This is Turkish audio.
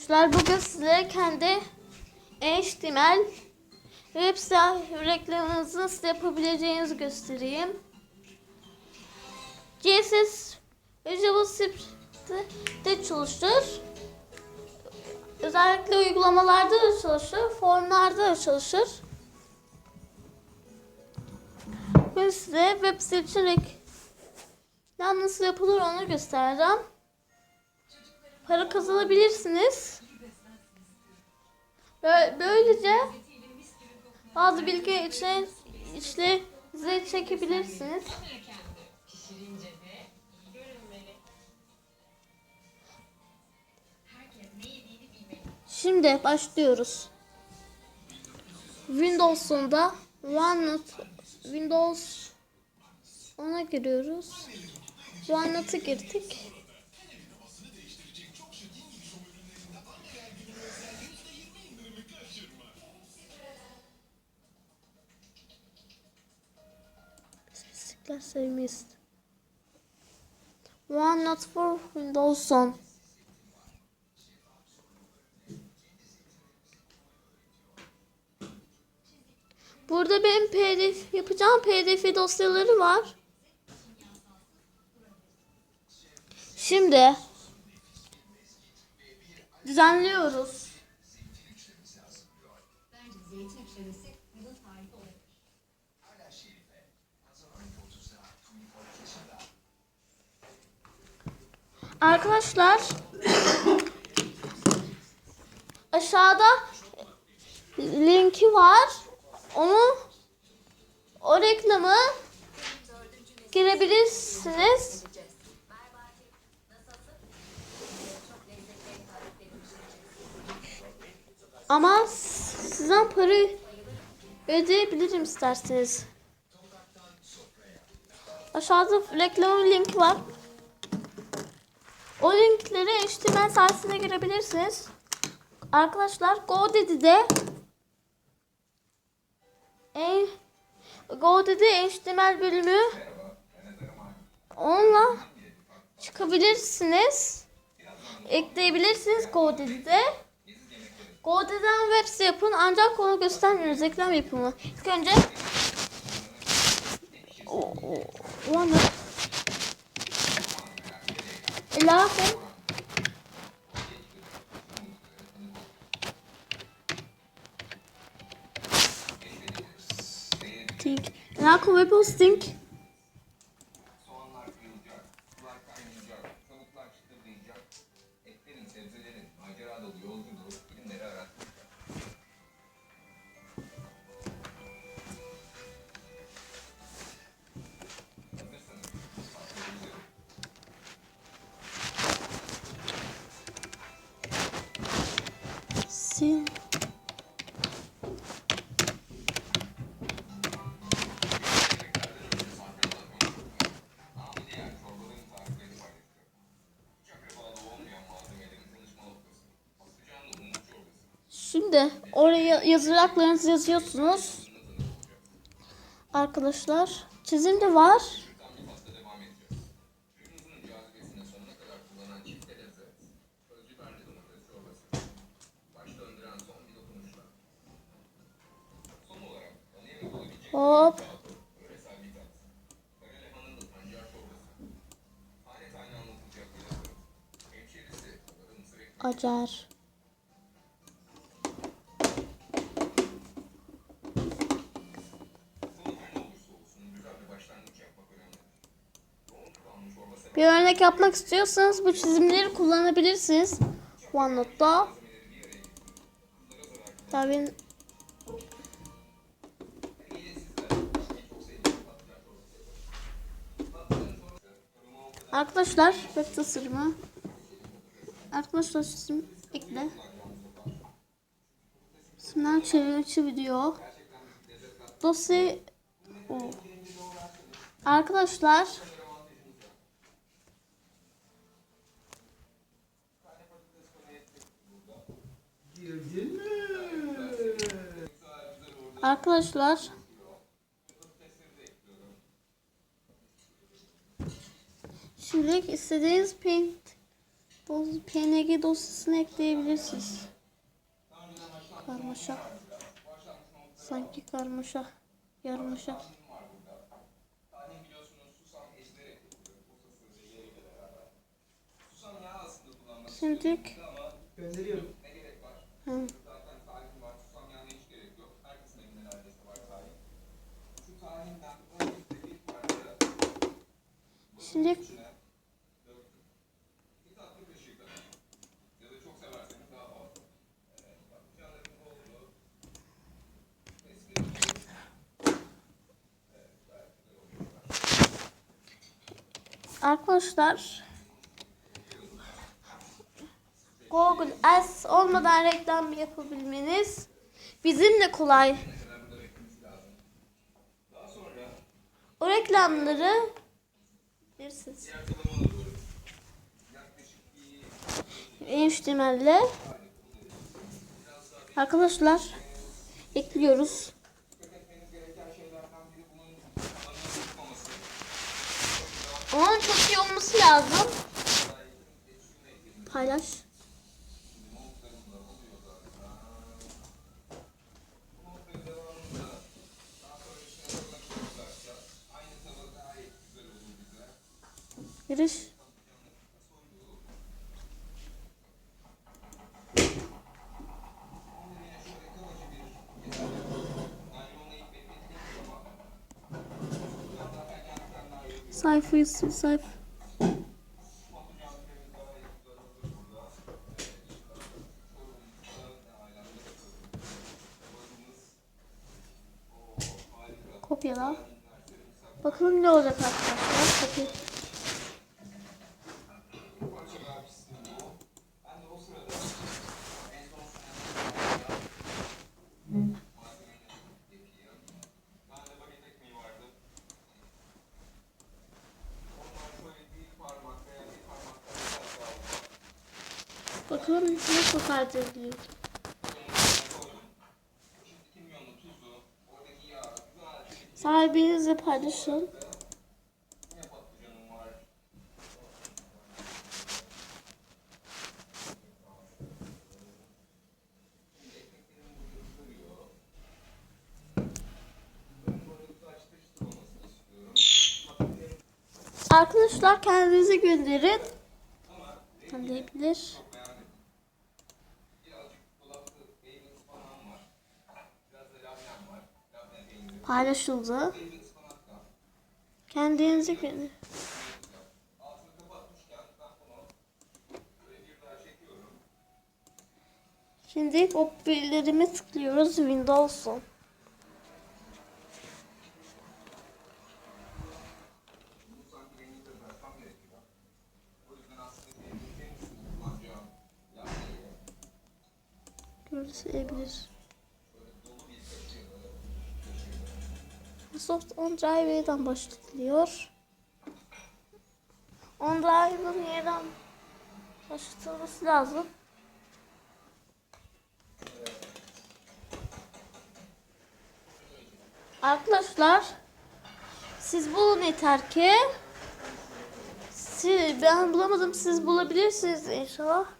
Arkadaşlar bugün size kendi HTML web site reklamınızı nasıl yapabileceğinizi göstereyim. CSS ve JavaScript'te çalışır. Özellikle uygulamalarda da çalışır, formlarda da çalışır. Bugün size web site için reklam nasıl yapılır onu göstereceğim para kazanabilirsiniz. Bö- Böylece bazı bilgi içine içlerinize çekebilirsiniz. Şimdi başlıyoruz. Windows'unda OneNote Windows ona giriyoruz. OneNote'a girdik. Seslikler sevmeyiz. OneNote for Windows 10. Burada benim pdf yapacağım pdf dosyaları var. Şimdi düzenliyoruz. Arkadaşlar aşağıda linki var. Onu o reklamı girebilirsiniz. Ama sizden para ödeyebilirim isterseniz. Aşağıda reklamın linki var. O linkleri HTML sayesinde girebilirsiniz. Arkadaşlar GoDaddy'de en GoDaddy HTML bölümü onunla çıkabilirsiniz. Ekleyebilirsiniz GoDaddy'de. GoDaddy'den web site yapın ancak onu göstermiyoruz. Reklam yapımı. İlk önce o, o, ilave Think. Ilave web hosting. Soğanlar kıyılacak, sular kaynayacak, tavuklar çıtırlayacak. Etlerin, sebzelerin macera dolu yolculuğu çorbası. Şimdi oraya yazıraklarınızı yazıyorsunuz. Arkadaşlar çizim de var. Çorba sever. Bir örnek yapmak istiyorsanız bu çizimleri kullanabilirsiniz. OneNote'da. Tabii Arkadaşlar web tasarımı. Arkadaşlar çizim ekle. Sınav çevrimiçi video. Dosya o. Arkadaşlar Arkadaşlar Şimdi istediğiniz paint PNG dosyasını ekleyebilirsiniz. Karmaşa. Sanki karmaşa. Yarmaşa. Tahin biliyorsunuz susam ezberek arkadaşlar Google Ads olmadan reklam yapabilmeniz bizim de kolay. O reklamları bilirsiniz. HTML'le arkadaşlar ekliyoruz. Onun çok iyi olması lazım. Paylaş. Giriş. Sayfayı sil sayfa. Kopyala. Bakalım ne olacak arkadaşlar. Kopya. Bakalım nasıl kaydediliyor. Sahibinizle paylaşın. Arkadaşlar kendinize gönderin. Diyebilir. Paylaşıldı. Kendinize gönderin. Şimdi o bildirime tıklıyoruz Windows'un. Görülebilir. Microsoft OneDrive'den başlatılıyor. OneDrive'ın yeniden başlatılması lazım. Arkadaşlar siz bulun yeter ki siz, ben bulamadım siz bulabilirsiniz inşallah.